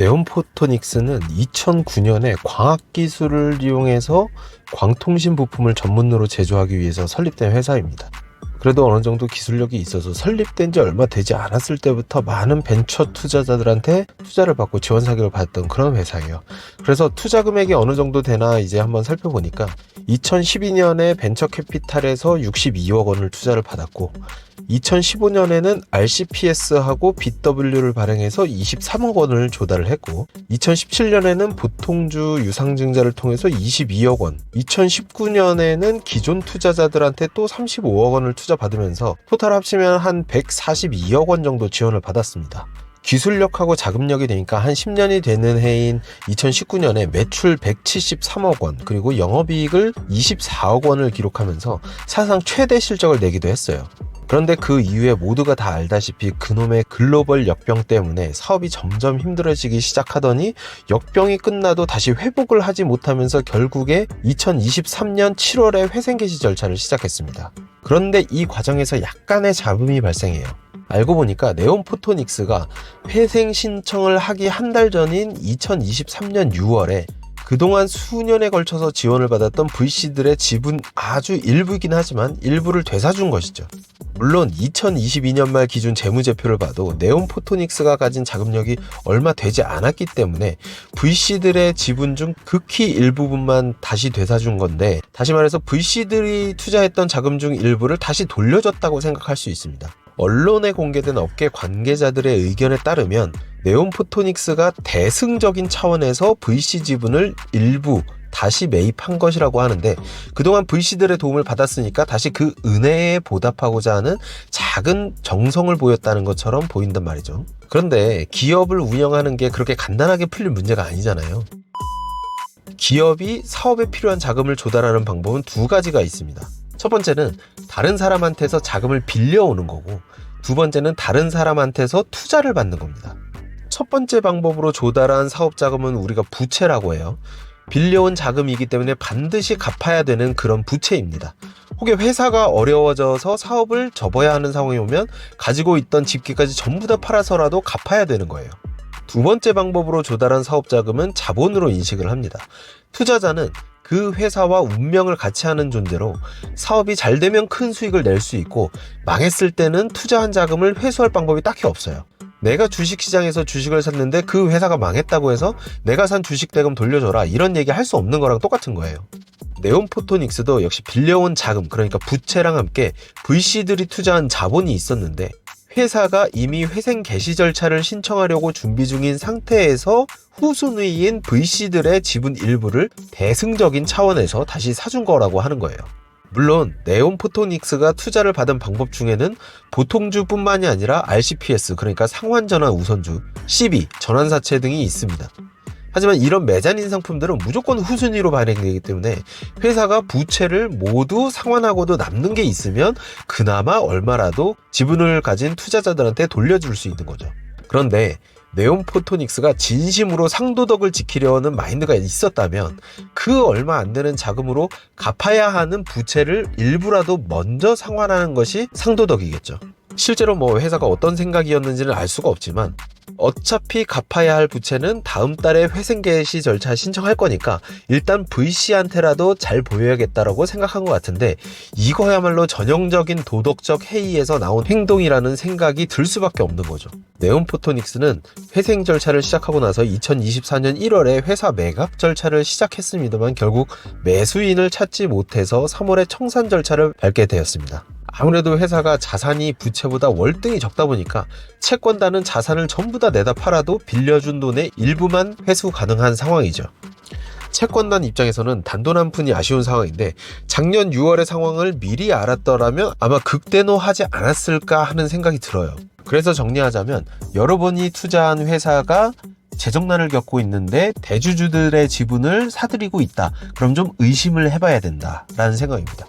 네온포토닉스는 2009년에 광학 기술을 이용해서 광통신 부품을 전문으로 제조하기 위해서 설립된 회사입니다. 그래도 어느 정도 기술력이 있어서 설립된 지 얼마 되지 않았을 때부터 많은 벤처 투자자들한테 투자를 받고 지원 사격을 받았던 그런 회사예요. 그래서 투자 금액이 어느 정도 되나 이제 한번 살펴보니까 2012년에 벤처 캐피탈에서 62억 원을 투자를 받았고 2015년에는 RCPS하고 BW를 발행해서 23억 원을 조달을 했고 2017년에는 보통주 유상증자를 통해서 22억 원 2019년에는 기존 투자자들한테 또 35억 원을 투자 받으면서 토탈 합치면 한 142억 원 정도 지원을 받았습니다. 기술력하고 자금력이 되니까 한 10년이 되는 해인 2019년에 매출 173억 원, 그리고 영업이익을 24억 원을 기록하면서 사상 최대 실적을 내기도 했어요. 그런데 그 이후에 모두가 다 알다시피 그놈의 글로벌 역병 때문에 사업이 점점 힘들어지기 시작하더니 역병이 끝나도 다시 회복을 하지 못하면서 결국에 2023년 7월에 회생 개시 절차를 시작했습니다. 그런데 이 과정에서 약간의 잡음이 발생해요. 알고 보니까 네온 포토닉스가 회생 신청을 하기 한 달 전인 2023년 6월에 그동안 수년에 걸쳐서 지원을 받았던 VC들의 지분 아주 일부이긴 하지만 일부를 되사준 것이죠. 물론 2022년 말 기준 재무제표를 봐도 네온 포토닉스가 가진 자금력이 얼마 되지 않았기 때문에 VC들의 지분 중 극히 일부분만 다시 되사준 건데 다시 말해서 VC들이 투자했던 자금 중 일부를 다시 돌려줬다고 생각할 수 있습니다. 언론에 공개된 업계 관계자들의 의견에 따르면 네온 포토닉스가 대승적인 차원에서 VC 지분을 일부 다시 매입한 것이라고 하는데 그동안 VC들의 도움을 받았으니까 다시 그 은혜에 보답하고자 하는 작은 정성을 보였다는 것처럼 보인단 말이죠. 그런데 기업을 운영하는 게 그렇게 간단하게 풀릴 문제가 아니잖아요. 기업이 사업에 필요한 자금을 조달하는 방법은 두 가지가 있습니다. 첫 번째는 다른 사람한테서 자금을 빌려오는 거고 두 번째는 다른 사람한테서 투자를 받는 겁니다. 첫 번째 방법으로 조달한 사업 자금은 우리가 부채라고 해요. 빌려온 자금이기 때문에 반드시 갚아야 되는 그런 부채입니다. 혹여 회사가 어려워져서 사업을 접어야 하는 상황이 오면 가지고 있던 집기까지 전부 다 팔아서라도 갚아야 되는 거예요. 두 번째 방법으로 조달한 사업 자금은 자본으로 인식을 합니다. 투자자는 그 회사와 운명을 같이 하는 존재로 사업이 잘 되면 큰 수익을 낼 수 있고 망했을 때는 투자한 자금을 회수할 방법이 딱히 없어요. 내가 주식시장에서 주식을 샀는데 그 회사가 망했다고 해서 내가 산 주식 대금 돌려줘라 이런 얘기 할 수 없는 거랑 똑같은 거예요. 네온포토닉스도 역시 빌려온 자금 그러니까 부채랑 함께 VC들이 투자한 자본이 있었는데 회사가 이미 회생 개시 절차를 신청하려고 준비 중인 상태에서 후순위인 VC들의 지분 일부를 대승적인 차원에서 다시 사준 거라고 하는 거예요. 물론 네온 포토닉스가 투자를 받은 방법 중에는 보통주뿐만이 아니라 RCPS 그러니까 상환전환 우선주, CB 전환사채 등이 있습니다. 하지만 이런 메자닌 상품들은 무조건 후순위로 발행되기 때문에 회사가 부채를 모두 상환하고도 남는 게 있으면 그나마 얼마라도 지분을 가진 투자자들한테 돌려줄 수 있는 거죠. 그런데 네온 포토닉스가 진심으로 상도덕을 지키려는 마인드가 있었다면 그 얼마 안 되는 자금으로 갚아야 하는 부채를 일부라도 먼저 상환하는 것이 상도덕이겠죠. 실제로 뭐 회사가 어떤 생각이었는지는 알 수가 없지만 어차피 갚아야 할 부채는 다음 달에 회생 개시 절차 신청할 거니까 일단 VC한테라도 잘 보여야겠다라고 생각한 것 같은데 이거야말로 전형적인 도덕적 해이에서 나온 행동이라는 생각이 들 수밖에 없는 거죠. 네온포토닉스는 회생 절차를 시작하고 나서 2024년 1월에 회사 매각 절차를 시작했습니다만 결국 매수인을 찾지 못해서 3월에 청산 절차를 밟게 되었습니다. 아무래도 회사가 자산이 부채보다 월등히 적다 보니까 채권단은 자산을 전부 다 내다 팔아도 빌려준 돈의 일부만 회수 가능한 상황이죠. 채권단 입장에서는 단돈 한 푼이 아쉬운 상황인데 작년 6월의 상황을 미리 알았더라면 아마 극대노하지 않았을까 하는 생각이 들어요. 그래서 정리하자면 여러분이 투자한 회사가 재정난을 겪고 있는데 대주주들의 지분을 사들이고 있다. 그럼 좀 의심을 해봐야 된다라는 생각입니다.